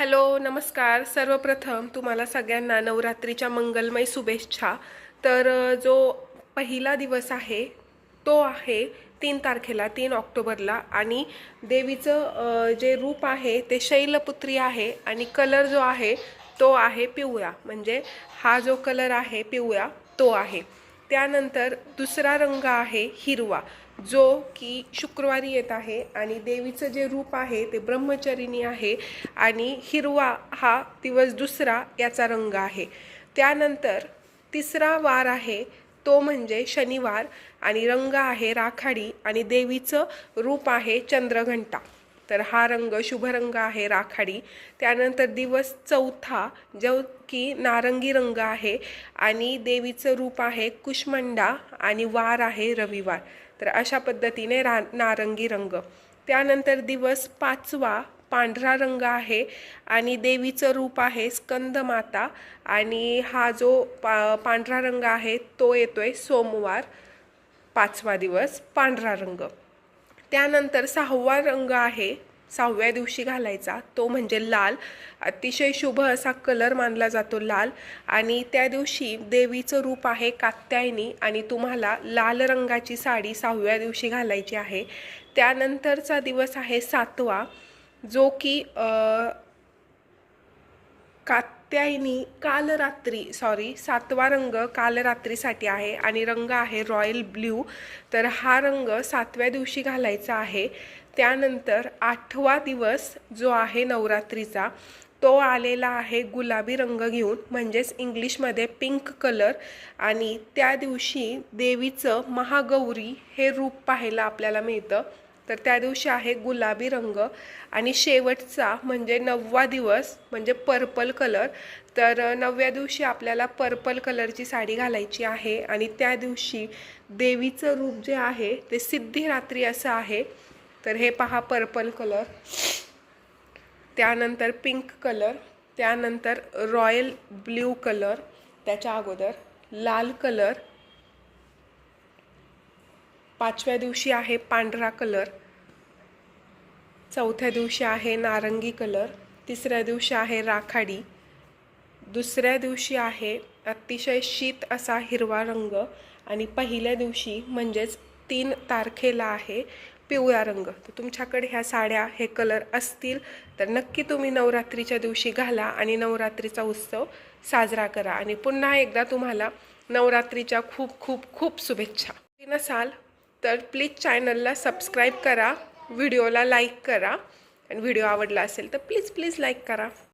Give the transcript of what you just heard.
Hello नमस्कार. सर्वप्रथम तुम्हाला सगळ्यांना नवरात्रीच्या मंगलमय शुभेच्छा. तर जो पहिला दिवस आहे तो आहे तीन तारखेला तीन ऑक्टोबरला. आणि देवीचं जे रूप आहे ते शैलपुत्री आहे. आणि कलर जो आहे तो आहे पिवळा. म्हणजे हा जो कलर आहे पिवळा तो आहे. त्यानंतर दुसरा रंग आहे हिरवा. जो की शुक्रवारी येत आहे आणि देवीचं जे रूप आहे ते ब्रह्मचरिणी आहे आणि हिरवा हा दिवस दुसरा याचा रंग आहे. त्यानंतर तिसरा वार आहे तो म्हणजे शनिवार आणि रंग आहे राखाडी आणि देवीचं रूप आहे चंद्रघंटा. तर हा रंग शुभ रंग आहे राखाडी. त्यानंतर दिवस चौथा जो की नारंगी रंग आहे आणि देवीचं रूप आहे कुष्मंडा आणि वार आहे रविवार. तर अशा पद्धतीने रा नारंगी रंग. त्यानंतर दिवस पाचवा पांढरा रंग आहे आणि देवीचं रूप आहे स्कंदमाता आणि हा जो पा पांढरा रंग आहे तो येतोय सोमवार पाचवा दिवस पांढरा रंग. त्यानंतर सहावा रंग आहे सहाव्या दिवशी घालायचा. तो म्हणजे लाल. अतिशय शुभ असा कलर मानला जातो लाल. आणि त्या दिवशी देवीचं रूप आहे कात्यायनी आणि तुम्हाला लाल रंगाची साडी सहाव्या दिवशी घालायची आहे. त्यानंतरचा दिवस आहे सातवा जो की कात्यायनी काल रात्री सॉरी सातवा रंग काल रात्रीसाठी आहे आणि रंग आहे रॉयल ब्ल्यू तर हा रंग सातव्या दिवशी घालायचा आहे. त्यानंतर आठवा दिवस जो आहे नवरात्रीचा तो आलेला आहे गुलाबी रंग घेऊन म्हणजेच इंग्लिशमध्ये पिंक कलर आणि त्या दिवशी देवीचं महागौरी हे रूप पाहायला आपल्याला मिळतं. तर त्या दिवशी आहे गुलाबी रंग आणि शेवटचा म्हणजे नववा दिवस म्हणजे पर्पल कलर. तर नवव्या दिवशी आपल्याला पर्पल कलरची साडी घालायची आहे आणि त्या दिवशी देवीचं रूप जे आहे ते सिद्धिरात्री असं आहे. तर हे पहा पर्पल कलर त्यानंतर पिंक कलर त्यानंतर रॉयल ब्ल्यू कलर त्याच्या अगोदर लाल कलर पाचव्या दिवशी आहे पांढरा कलर. चौथ्या दिवशी आहे नारंगी कलर. तिसऱ्या दिवशी आहे राखाडी. दुसऱ्या दिवशी आहे अतिशय शीत असा हिरवा रंग. आणि पहिल्या दिवशी म्हणजेच तीन तारखेला आहे पिवळा रंग. तर तुमच्याकडे ह्या साड्या हे कलर असतील तर नक्की तुम्ही नवरात्रीच्या दिवशी घाला आणि नवरात्रीचा उत्सव साजरा करा. आणि पुन्हा एकदा तुम्हाला नवरात्रीच्या खूप खूप खूप शुभेच्छा. नसाल तर प्लीज चॅनलला सबस्क्राईब करा व्हिडिओला लाईक करा आणि व्हिडिओ आवडला असेल तर प्लीज प्लीज लाईक करा.